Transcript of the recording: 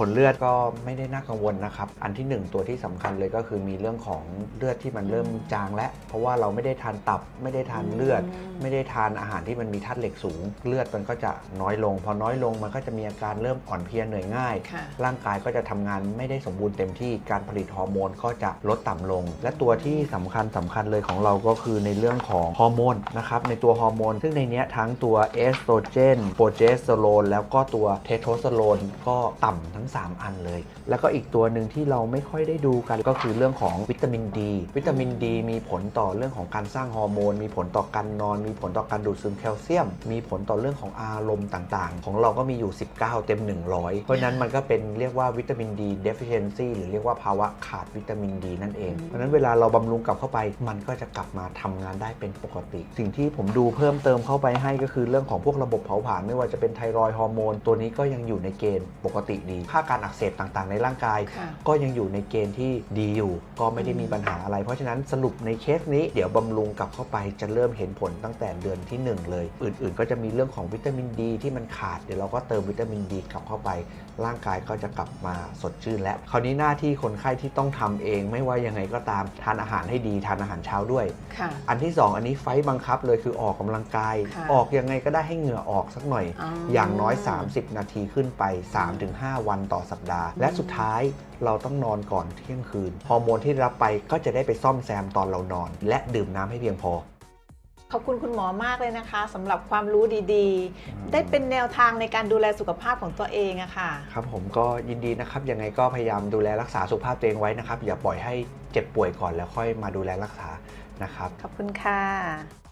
ผลเลือดก็ไม่ได้น่ากังวลนะครับ อันที่หนึ่งตัวที่สำคัญเลยก็คือมีเรื่องของเลือดที่มันเริ่มจางแล้วเพราะว่าเราไม่ได้ทานตับ ไม่ได้ทานเลือดอืมไม่ได้ทานอาหารที่มันมีธาตุเหล็กสูง เลือดมันก็จะน้อยลง พอน้อยลงมันก็จะมีอาการเริ่มอ่อนเพลียเหนื่อยง่ายค่ะร่างกายก็จะทำงานไม่ได้สมบูรณ์เต็มที่การผลิตฮอร์โมนก็จะลดต่ำลง และตัวที่สำคัญสำคัญเลยของเราก็คือในเรื่องของฮอร์โมนนะครับในตัวฮอร์โมนซึ่งในเนี้ยทั้งตัวเอสโตรเจนโปรเจสเตอโรนแล้วก็ตัวเทสโทสเตอโรนก็ต่ำทั้ง3 อันเลย แล้วก็อีกตัวหนึ่งที่เราไม่ค่อยได้ดูกัน ก็คือเรื่องของวิตามินดี วิตามินดีมีผลต่อเรื่องของการสร้างฮอร์โมน มีผลต่อการนอน มีผลต่อการดูดซึมแคลเซียม มีผลต่อเรื่องของอารมณ์ต่างๆ ของเราก็มีอยู่ 19 เต็ม 100 เพราะนั้นมันก็เป็นเรียกว่าวิตามินดี deficiency หรือเรียกว่าภาวะขาดวิตามินดีนั่นเอง เพราะนั้นเวลาเราบำรุงกลับเข้าไป มันก็จะกลับมาทำงานได้เป็นปกติ สิ่งที่ผมดูเพิ่มเติมเข้าไปให้ก็คือเรื่องของพวกระบบเผาผลาญไม่ว่าจะเป็นไทรอยด์ฮอร์โมนตัวนี้ก็ยังอยู่ในเกณฑ์ปกติดีค่าการอักเสบต่างๆ ในร่างกายค่ะก็ยังอยู่ในเกณฑ์ที่ดีอยู่ ก็ไม่ได้มีปัญหาอะไร เพราะฉะนั้นสรุปในเคสนี้เดี๋ยวบำรุงกลับเข้าไปจะเริ่มเห็นผลตั้งแต่เดือนที่ 1 เลย อื่นๆ ก็จะมีเรื่องของวิตามินดีที่มันขาดเดี๋ยวเราก็เติมวิตามินดีกลับเข้าไป ร่างกายก็จะกลับมาสดชื่น แล้วคราวนี้หน้าที่คนไข้ที่ต้องทำเองไม่ว่ายังไงก็ตามทานอาหารให้ดีทานอาหารเช้าด้วยค่ะอันที่ 2 อันนี้ไฟต์บังคับเลยคือออกกำลังกายค่ะออกยังไงก็ได้ให้เหงื่อออกสักหน่อยอ๋อออย่างน้อย 30 นาทีขึ้นไป 3-5 วันต่อสัปดาห์ และสุดท้ายเราต้องนอนก่อนเที่ยงคืน ฮอร์โมนที่รับไปก็จะได้ไปซ่อมแซมตอนเรานอน และดื่มน้ำให้เพียงพอ ขอบคุณคุณหมอมากเลยนะคะสำหรับความรู้ดีๆ ได้เป็นแนวทางในการดูแลสุขภาพของตัวเองอะค่ะ ครับผมก็ยินดีนะครับยังไงก็พยายามดูแลรักษาสุขภาพตัวเองไว้นะครับ อย่าปล่อยให้เจ็บป่วยก่อนแล้วค่อยมาดูแลรักษานะครับ ขอบคุณค่ะ